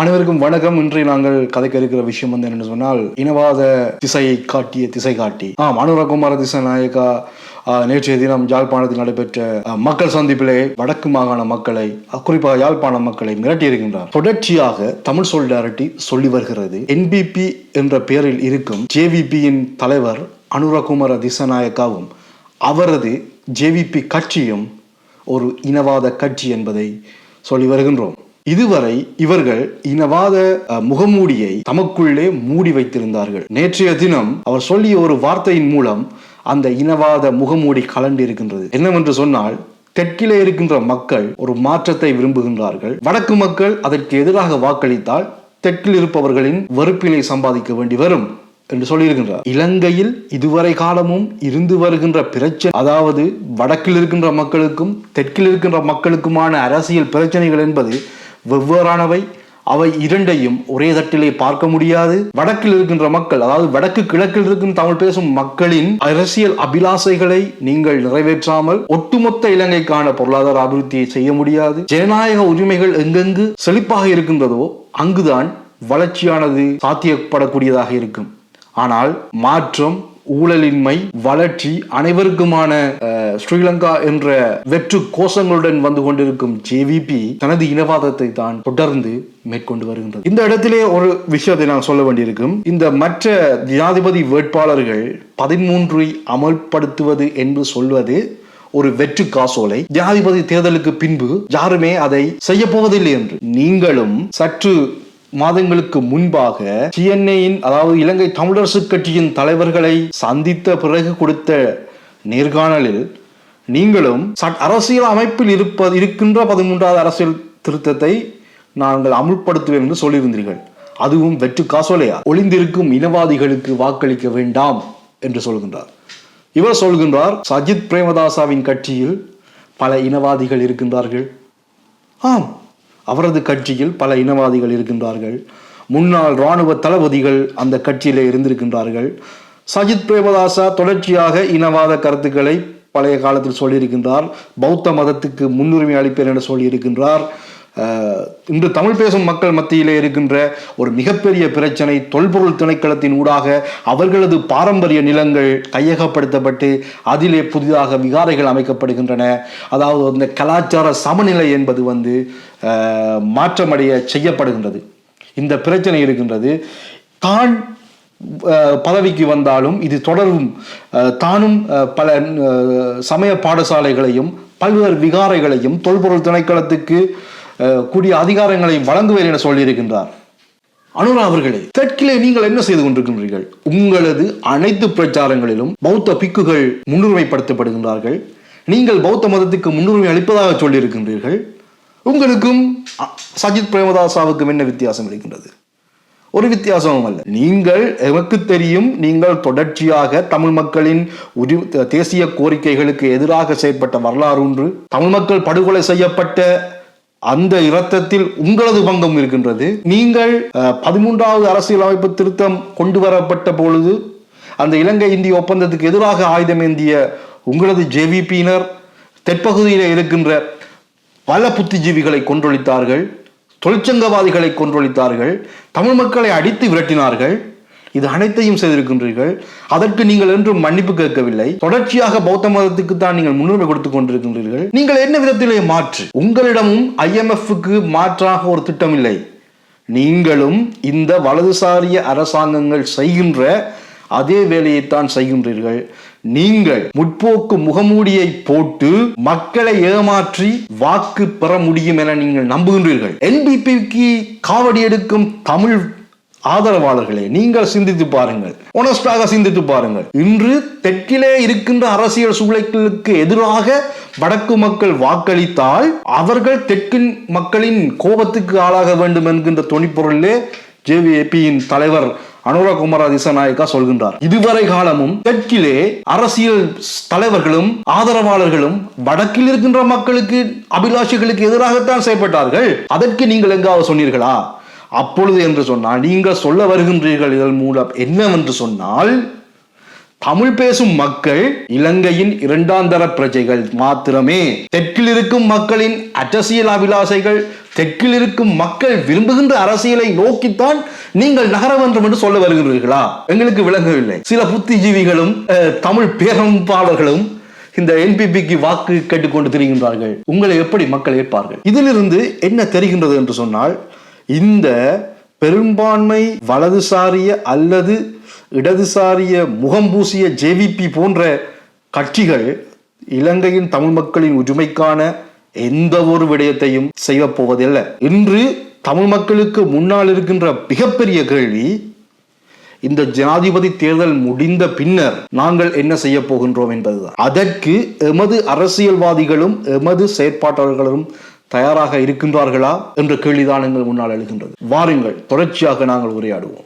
அனைவருக்கும் வணக்கம். இன்று நாங்கள் கதைக்க இருக்கிற விஷயம் வந்து என்னன்னு சொன்னால் இனவாத திசையை காட்டிய திசை காட்டி ஆம் அனுரகுமார திசை நாயக்கா நேற்றைய தினம் யாழ்ப்பாணத்தில் நடைபெற்ற மக்கள் சந்திப்பிலே வடக்கு மாகாண மக்களை குறிப்பாக யாழ்ப்பாண மக்களை மிரட்டி இருக்கின்றார். தொடர்ச்சியாக தமிழ் சொல்லாரிட்டி சொல்லி வருகிறது. என்பிபி என்ற பெயரில் இருக்கும் ஜேவிபியின் தலைவர் அனுரகுமார திசநாயக்காவும் அவரது ஜேவிபி கட்சியும் ஒரு இனவாத கட்சி என்பதை சொல்லி வருகின்றோம். இதுவரை இவர்கள் இனவாத முகமூடியை தமக்குள்ளே மூடி வைத்திருந்தார்கள். நேற்றைய தினம் அவர் சொல்லிய ஒரு வார்த்தையின் மூலம் அந்த இனவாத முகமூடி கலண்டு இருக்கின்றது என்னவென்று சொன்னால் தெற்கிலே இருக்கின்ற மக்கள் ஒரு மாற்றத்தை விரும்புகின்றார்கள். வடக்கு மக்கள் அதற்கு எதிராக வாக்களித்தால் தெற்கில் இருப்பவர்களின் வெறுப்பினை சம்பாதிக்க வேண்டி வரும் என்று சொல்லியிருக்கின்றார். இலங்கையில் இதுவரை காலமும் இருந்து வருகின்ற பிரச்சனை அதாவது வடக்கில் இருக்கின்ற மக்களுக்கும் தெற்கில் இருக்கின்ற மக்களுக்குமான அரசியல் பிரச்சனைகள் என்பது வெவ்வேறானவை. அவை இரண்டையும் ஒரே தட்டிலே பார்க்க முடியாது. வடக்கில் இருக்கின்ற மக்கள் அதாவது வடக்கு கிழக்கில் இருக்கும் தமிழ் பேசும் மக்களின் அரசியல் அபிலாசைகளை நீங்கள் நிறைவேற்றாமல் ஒட்டுமொத்த இலங்கைக்கான பொருளாதார அபிவிருத்தியை செய்ய முடியாது. ஜனநாயக உரிமைகள் எங்கெங்கு செழிப்பாக இருக்கின்றதோ அங்குதான் வளர்ச்சியானது சாத்தியப்படக்கூடியதாக இருக்கும். ஆனால் மாற்றம் ஊழலின்மை வளர்ச்சி அனைவருக்குமான ஸ்ரீலங்கா என்ற வெற்று கோஷங்களுடன் வந்து கொண்டிருக்கும் ஜேவிபி தனது இனவாதத்தை தான் தொடர்ந்து மேற்கொண்டு வருகின்றது. இந்த இடத்திலே ஒரு விஷயத்தை நான் சொல்ல வேண்டியிருக்கும். இந்த மற்ற ஜனாதிபதி வேட்பாளர்கள் பதிமூன்றை அமல்படுத்துவது என்று சொல்வது ஒரு வெற்று காசோலை. ஜனாதிபதி தேர்தலுக்கு பின்பு யாருமே அதை செய்ய போவதில்லை என்று. நீங்களும் சற்று மாதங்களுக்கு முன்பாக சிஎன்ஏயின் அதாவது இலங்கை தமிழரசு கட்சியின் தலைவர்களை சந்தித்த பிறகு கொடுத்த நேர்காணலில் நீங்களும் சட்- அரசியல் அமைப்பில் இருப்ப இருக்கின்ற பதிமூன்றாவது அரசியல் திருத்தத்தை நாங்கள் அமுல்படுத்துவோம் என்று சொல்லியிருந்தீர்கள். அதுவும் வெற்று காசோலையா? ஒளிந்திருக்கும் இனவாதிகளுக்கு வாக்களிக்க வேண்டாம் என்று சொல்கின்றார். இவர் சொல்கின்றார் சஜித் பிரேமதாசாவின் கட்சியில் பல இனவாதிகள் இருக்கின்றார்கள். ஆம். அவரது கட்சியில் பல இனவாதிகள் இருக்கின்றார்கள். முன்னாள் இராணுவ தளபதிகள் அந்த கட்சியிலே இருந்திருக்கின்றார்கள். சஜித் பிரேமதாசா தொடர்ச்சியாக இனவாத கருத்துக்களை பழைய காலத்தில் சொல்லியிருக்கின்றார். பௌத்த மதத்துக்கு முன்னுரிமை அளிப்பேன் என சொல்லியிருக்கின்றார். இன்று தமிழ் பேசும் மக்கள் மத்தியிலே இருக்கின்ற ஒரு மிகப்பெரிய பிரச்சனை தொல்பொருள் திணைக்களத்தின் ஊடாக அவர்களது பாரம்பரிய நிலங்கள் கையகப்படுத்தப்பட்டு அதிலே புதிதாக விகாரைகள் அமைக்கப்படுகின்றன. அதாவது அந்த கலாச்சார சமநிலை என்பது வந்து மாற்றமடைய செய்யப்படுகின்றது. இந்த பிரச்சனை இருக்கின்றது. தான் பதவிக்கு வந்தாலும் இது தொடரும் தானும் பல சமய பாடசாலைகளையும் பல்வேறு விகாரைகளையும் தொல்பொருள் திணைக்களத்துக்கு கூடிய அதிகாரங்களையும் வழங்குவேன் என சொல்லியிருக்கின்றார். அனுரா அவர்களே தெற்கிலே நீங்கள் என்ன செய்து கொண்டிருக்கின்றீர்கள்? உங்களது அனைத்து பிரச்சாரங்களிலும் பௌத்த பிக்குகள் முன்னுரிமைப்படுத்தப்படுகின்றார்கள். நீங்கள் பௌத்த மதத்துக்கு முன்னுரிமை அளிப்பதாக சொல்லியிருக்கின்றீர்கள். உங்களுக்கும் அ, சஜித் பிரேமதாசாவுக்கும் என்ன வித்தியாசம் இருக்கின்றது? ஒரு வித்தியாசமும் அல்ல. நீங்கள் எமக்கு தெரியும் நீங்கள் தொடர்ச்சியாக தமிழ் மக்களின் உரி தேசிய கோரிக்கைகளுக்கு எதிராக செயற்பட்ட வரலாறு ஒன்று. தமிழ் மக்கள் படுகொலை செய்யப்பட்ட அந்த இரத்தத்தில் உங்களது பங்கம் இருக்கின்றது. நீங்கள் பதிமூன்றாவது அரசியலமைப்பு திருத்தம் கொண்டு வரப்பட்ட பொழுது அந்த இலங்கை இந்திய ஒப்பந்தத்துக்கு எதிராக ஆயுதம் ஏந்திய உங்களது ஜேவிபியினர் தெற்பகுதியில் இருக்கின்ற பல புத்திஜீவிகளை கொன்றொழித்தார்கள் தொழிற்சங்கவாதிகளை கொன்றொழித்தார்கள் தமிழ் மக்களை அடித்து விரட்டினார்கள். இது அனைத்தையும் செய்திருக்கின்றீர்கள். அதற்கு நீங்கள் என்றும் மன்னிப்பு கேட்கவில்லை. தொடர்ச்சியாக பௌத்த மதத்துக்கு தான் நீங்கள் முன்னுரிமை கொடுத்துக் கொண்டிருக்கின்றீர்கள். நீங்கள் என்ன விதத்திலே மாற்று? உங்களிடமும் ஐஎம்எஃப்க்கு மாற்றாக ஒரு திட்டம் இல்லை நீங்களும் இந்த வலதுசாரிய அரசாங்கங்கள் செய்கின்ற அதே வேலையைத்தான் செய்கின்றீர்கள். நீங்கள் முற்போக்கு முகமூடியை போட்டு மக்களை ஏமாற்றி வாக்கு பெற முடியும் என நீங்கள் நம்புகின்றீர்கள். என்பிபிக்கு காவடி எடுக்கும் தமிழ் ஆதரவாளர்களே நீங்கள் சிந்தித்து பாருங்கள். ஒனஸ்டாக சிந்தித்து பாருங்கள். இன்று தெற்கிலே இருக்கின்ற அரசியல் சூழலுக்கு எதிராக வடக்கு மக்கள் வாக்களித்தால் அவர்கள் தெற்கின் மக்களின் கோபத்துக்கு ஆளாக வேண்டும் என்கின்ற துணிப்பொருளே ஜேவிஏபியின் தலைவர் அனுரகுமார திசநாயக்கா சொல்கின்றார். இதுவரை காலமும் தெற்கிலே அரசியல் தலைவர்களும் ஆதரவாளர்களும் வடக்கில் இருக்கின்ற மக்களுக்கு அபிலாஷைகளுக்கு எதிராகத்தான் செயல்பட்டார்கள் அதற்கு நீங்கள் எங்காவது சொன்னீர்களா? அப்பொழுது என்று சொன்னால் நீங்கள் சொல்ல வருகின்றீர்கள் இதன் மூலம் என்னவென்று சொன்னால் தமிழ் பேசும் மக்கள் இலங்கையின் இரண்டாந்தர பிரஜைகள் மாத்திரமே. தெற்கில் இருக்கும் மக்களின் அரசியல் அபிலாசைகள் தெற்கில் இருக்கும் மக்கள் விரும்புகின்ற அரசியலை நோக்கித்தான் நீங்கள் நகர வேண்டும் என்று சொல்ல வருகிறீர்களா எங்களுக்கு விளங்கவில்லை. சில புத்திஜீவிகளும் அஹ், தமிழ் பேரம்பாளர்களும் இந்த என்பிபிக்கு வாக்கு கேட்டுக்கொண்டு திரிகின்றார்கள். உங்களை எப்படி மக்கள் ஏற்பார்கள்? இதிலிருந்து என்ன தெரிகின்றது என்று சொன்னால் இந்த பெரும்பான்மை வலதுசாரிய அல்லது இடதுசாரிய முகம் பூசிய ஜேவிபி போன்ற கட்சிகள் இலங்கையின் தமிழ் மக்களின் உரிமைக்கான எந்த ஒரு விடயத்தையும் செய்ய போவதில்லை இன்று தமிழ் மக்களுக்கு முன்னால் இருக்கின்ற மிகப்பெரிய கேள்வி இந்த ஜனாதிபதி தேர்தல் முடிந்த பின்னர் நாங்கள் என்ன செய்ய போகின்றோம் என்பதுதான். அதற்கு எமது அரசியல்வாதிகளும் எமது செயற்பாட்டாளர்களும் தயாராக இருக்கின்றார்களா? என்ற கேள்விதான் எங்கள் முன்னால் எழுகின்றது. வாருங்கள் தொடர்ச்சியாக நாங்கள் உரையாடுவோம்.